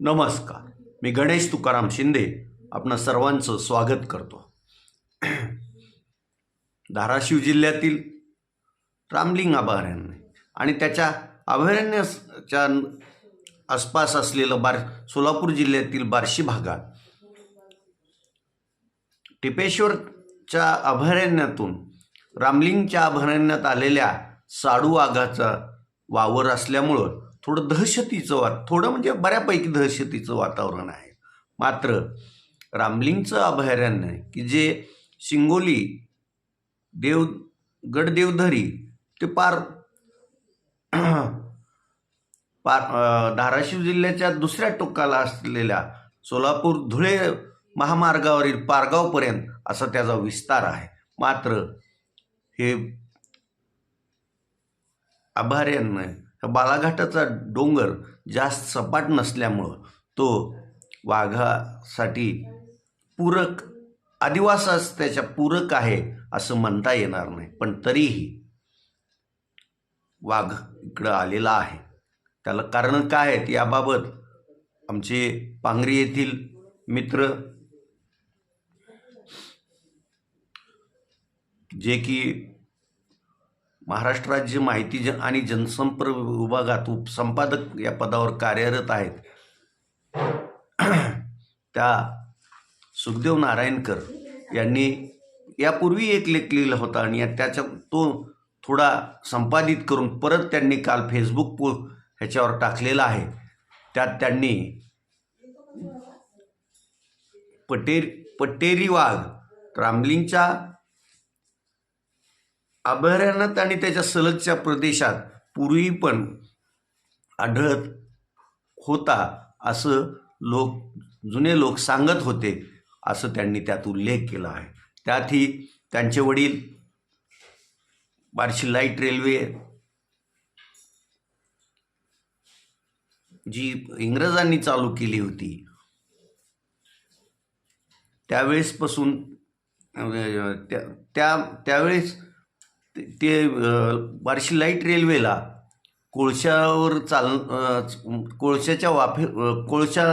नमस्कार. मी गणेश तुकाराम शिंदे आपणा सर्वांचं स्वागत करतो. धाराशिव जिल्ह्यातील रामलिंग अभयारण्य आणि त्याच्या अभयारण्याच्या आसपास असलेलं बार सोलापूर जिल्ह्यातील बार्शी भागात टिपेश्वरच्या अभयारण्यातून रामलिंगच्या अभयारण्यात आलेल्या साडू वाघाचा वावर असल्यामुळं थोडं दहशतीचं वा थोडं म्हणजे बऱ्यापैकी दहशतीचं वातावरण आहे. मात्र रामलिंगचं अभयारण्य की जे शिंगोली देव गडदेवधरी ते पार पार धाराशिव जिल्ह्याच्या दुसऱ्या टोकाला असलेल्या सोलापूर धुळे महामार्गावरील पारगावपर्यंत असा त्याचा विस्तार आहे. मात्र हे अभयारण्य तर बालाघाटाचा डोंगर जास्त सपाट नसल्यामुळं तो वाघासाठी पूरक आदिवासाच त्याच्या पूरक आहे असं म्हणता येणार नाही. पण तरीही वाघ इकडं आलेला आहे. त्याला कारण काय आहेत याबाबत आमचे पांगरी येथील मित्र जे की महाराष्ट्र राज्य माहिती जन आणि जनसंपर्क विभागात उपसंपादक या पदावर कार्यरत आहेत. त्या सुखदेव नारायणकर यांनी यापूर्वी एक लेख लिहिला होता आणि या- त्याच्या तो थोडा संपादित करून परत त्यांनी काल फेसबुक पो ह्याच्यावर टाकलेला आहे. त्यात त्यांनी पटेर पटेरी वाघ रामलिंगच्या अभयारण्यात आणि त्याच्या सलगच्या प्रदेशात पूर्वी पण आढळत होता असं लोक जुने लोक सांगत होते असं त्यांनी त्यात उल्लेख केला आहे. त्यातही त्यांचे वडील बार्शी लाइट रेल्वे जी इंग्रजांनी चालू केली होती त्यावेळेसपासून त्या त्या त्यावेळेस ते- ते बार्शी लाइट रेल्वेला कोळशावर चाल कोळशाच्या वाफे कोळशा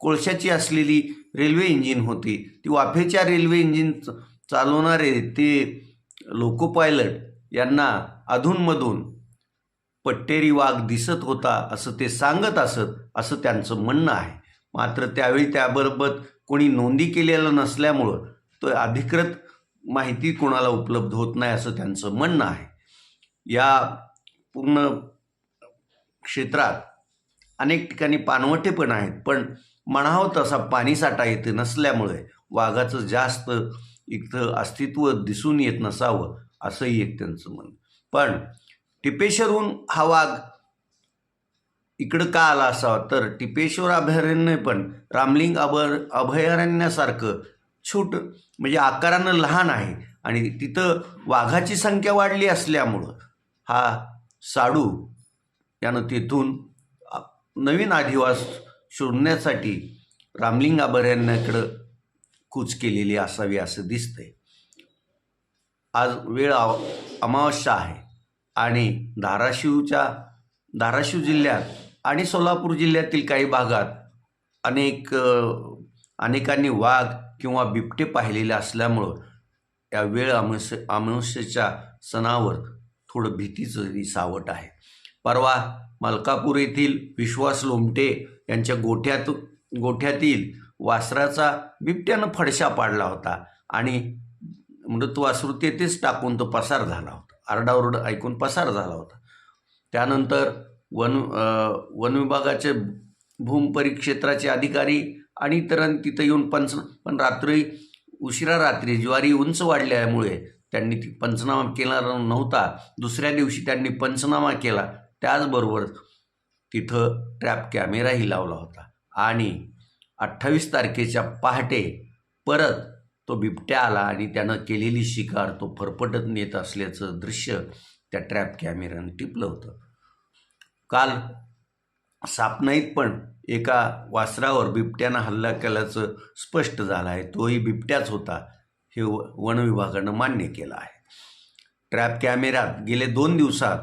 कोळशाची असलेली रेल्वे इंजिन होती. ती वाफेच्या रेल्वे इंजिन च- चालवणारे ते लोको पायलट यांना अधूनमधून पट्टेरी वाघ दिसत होता असं ते सांगत असत असं त्यांचं म्हणणं आहे. मात्र त्यावेळी त्याबरोबर कोणी नोंदी केलेलं नसल्यामुळं तो अधिकृत माहिती कोणाला उपलब्ध होत नाही असं त्यांचं म्हणणं आहे. या पूर्ण क्षेत्रात अनेक ठिकाणी पानवटे पण आहेत पण म्हणावं तसा पाणीसाठा येथे नसल्यामुळे वाघाचं जास्त इथं अस्तित्व दिसून येत नसावं असंही एक त्यांचं म्हणणं. पण टिपेश्वरहून हा वाघ इकडं का आला असावा? तर टिपेश्वर अभयारण्य पण रामलिंग अभ अभयारण्यासारखं छोट म्हणजे आकारानं लहान आहे आणि तिथं वाघाची संख्या वाढली असल्यामुळं हा साडू यानं तिथून नवीन अधिवास शोधण्यासाठी रामलिंग अभयारण्याकडं कूच केलेली असावी असं दिसतंय. आज वेळ अमावस्या आहे आणि धाराशिवच्या धाराशिव जिल्ह्यात आणि सोलापूर जिल्ह्यातील काही भागात अनेक अनेकांनी वाघ किंवा बिबटे पाहिलेले असल्यामुळं या वेळ अमावस्ये अमावस्येच्या सणावर थोडं भीतीचं सावट आहे. परवा मलकापूर येथील विश्वास लोमटे यांच्या गोठ्यात गोठ्यातील वासराचा बिबट्यानं फडशा पाडला होता आणि मृत वासरू तेथेच टाकून तो पसार झाला होता. आरडाओरड ऐकून पसार झाला होता. त्यानंतर वन वनविभागाचे वन विभागाचे भूमपरिक्षेत्राचे अधिकारी आणि इतरांनी तिथं येऊन पंच पण रात्री उशिरा रात्री ज्वारी उंच वाढल्यामुळे त्यांनी ती पंचनामा केला नव्हता. दुसऱ्या दिवशी त्यांनी पंचनामा केला. त्याचबरोबर तिथं ट्रॅप कॅमेराही लावला होता. आणि अठ्ठावीस तारखेच्या पहाटे परत तो बिबट्या आला आणि त्यानं केलेली शिकार तो फरफटत नेत असल्याचं दृश्य त्या ट्रॅप कॅमेऱ्यानं टिपलं होतं. काल सापनाईत पण एका वासरावर बिबट्यानं हल्ला केल्याचं स्पष्ट झालं आहे. तोही बिबट्याच होता हे व वन विभागानं मान्य केलं आहे. ट्रॅप कॅमेऱ्यात गेले दोन दिवसात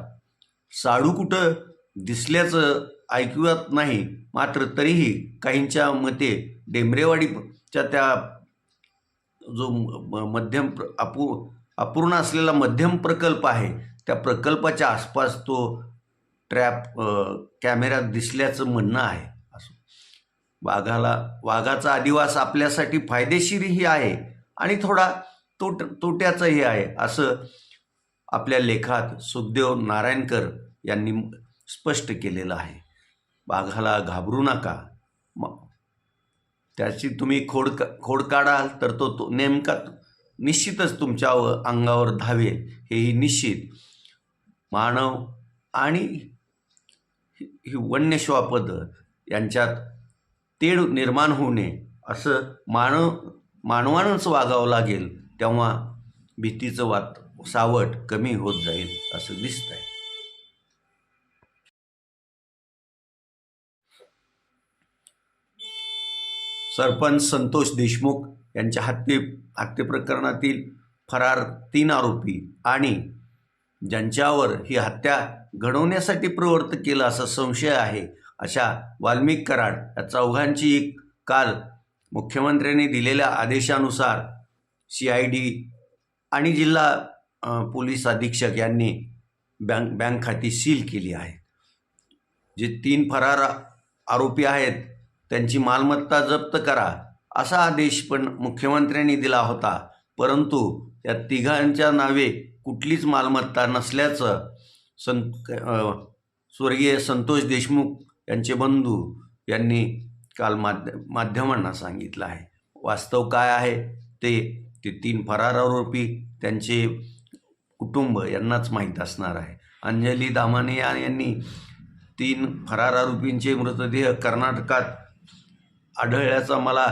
साडू कुठं दिसल्याचं ऐकवत नाही मात्र तरीही काहींच्या मते डेंबरेवाडीच्या त्या जो म- मध्यम प्र- अपू अपूर्ण असलेला मध्यम प्रकल्प आहे त्या प्रकल्पाच्या आसपास तो ट्रॅप कॅमेऱ्यात दिसल्याचं म्हणणं आहे असं. वाघाला वाघाचा अधिवास आपल्यासाठी फायदेशीरही आहे आणि थोडा तोट तोट्याचाही आहे असं आपल्या लेखात सुखदेव नारायणकर यांनी स्पष्ट केलेलं आहे. वाघाला घाबरू नका. त्याची तुम्ही खोड खोड काढाल तर तो तो नेमका निश्चितच तुमच्या अंगावर धावेल हेही निश्चित. मानव आणि ही वन्यश्वापद वन्य यांच्यात तेढ निर्माण होऊ नये असं मानव मानवानंच वागावं लागेल तेव्हा भीतीचं वात सावट कमी होत जाईल असं दिसतंय. सरपंच संतोष देशमुख यांच्या हत्ये हत्ये प्रकरणातील फरार तीन आरोपी आणि ज्यांच्यावर ही हत्या घडवण्यासाठी प्रवृत्त केलं असा संशय आहे अशा वाल्मिक कराड या चौघांची काल मुख्यमंत्र्यांनी दिलेल्या आदेशानुसार सी आय डी आणि जिल्हा पोलीस अधीक्षक यांनी बँक बँक खाती सील केली आहे. जे तीन फरार आरोपी आहेत त्यांची मालमत्ता जप्त करा असा आदेश पण मुख्यमंत्र्यांनी दिला होता. परंतु या तिघांच्या नावे कुठलीच मालमत्ता नसल्याचं सं स्वर्गीय संतोष देशमुख यांचे बंधू यांनी काल माध्य माध्यमांना सांगितलं आहे. वास्तव काय आहे? ते ते तीन फरार आरोपी त्यांचे कुटुंब यांनाच माहीत असणार आहे. अंजली दामानेया यांनी तीन फरार आरोपींचे मृतदेह कर्नाटकात आढळल्याचा मला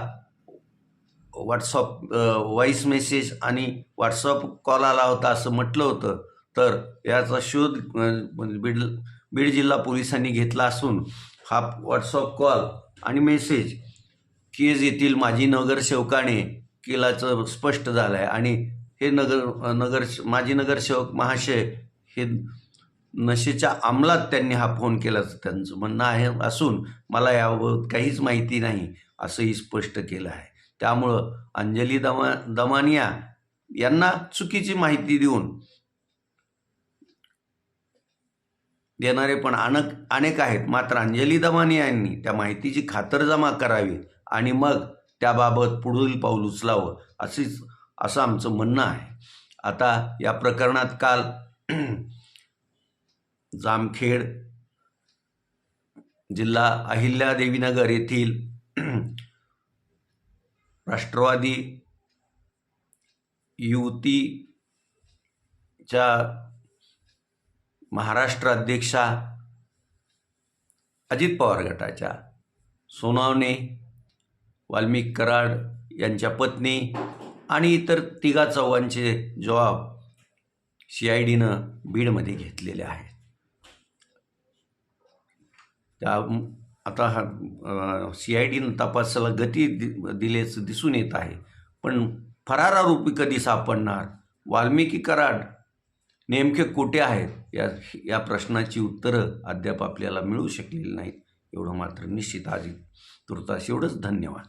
व्हॉट्सअप व्हॉईस मेसेज आणि व्हॉट्सअप कॉल आला होता असं म्हटलं होतं. तर याचा शोध म्हणजे बीड बीड जिल्हा पोलिसांनी घेतला असून हा व्हॉट्सअप कॉल आणि मेसेज केज येथील माजी नगरसेवकाने केल्याचं स्पष्ट झालं आहे आणि हे नगर नगर माजी नगरसेवक महाशय हे नशेच्या अंमलात त्यांनी हा फोन केल्याचं त्यांचं म्हणणं आहे असून मला याबाबत काहीच माहिती नाही असंही स्पष्ट केलं आहे. त्यामुळं अंजली दमा दमानिया यांना चुकीची माहिती देऊन देणारे पण अनेक अनेक आहेत. मात्र अंजली दमानी यांनी त्या माहितीची खातरजमा करावी आणि मग त्याबाबत पुढील पाऊल उचलावं अशीच असं आमचं म्हणणं आहे. आता या प्रकरणात काल जामखेड जिल्हा अहिल्यादेवीनगर येथील राष्ट्रवादी युवतीच्या महाराष्ट्र अध्यक्षा अजित पवार गटाच्या सोनावणे वाल्मिक कराड यांच्या पत्नी आणि इतर तिघा चौघांचे जबाब सी आय डीनं बीडमध्ये घेतलेले आहेत. त्या आता हा सी आय डीनं तपासाला गती दि दिल्याचं दिसून येत आहे. पण फरार आरोपी कधी सापडणार? वाल्मिकी कराड नेमके कुठे आहेत? या या प्रश्नाची उत्तरं अद्याप आपल्याला मिळू शकलेली नाहीत एवढं मात्र निश्चित आज तुर्तास एवढंच धन्यवाद.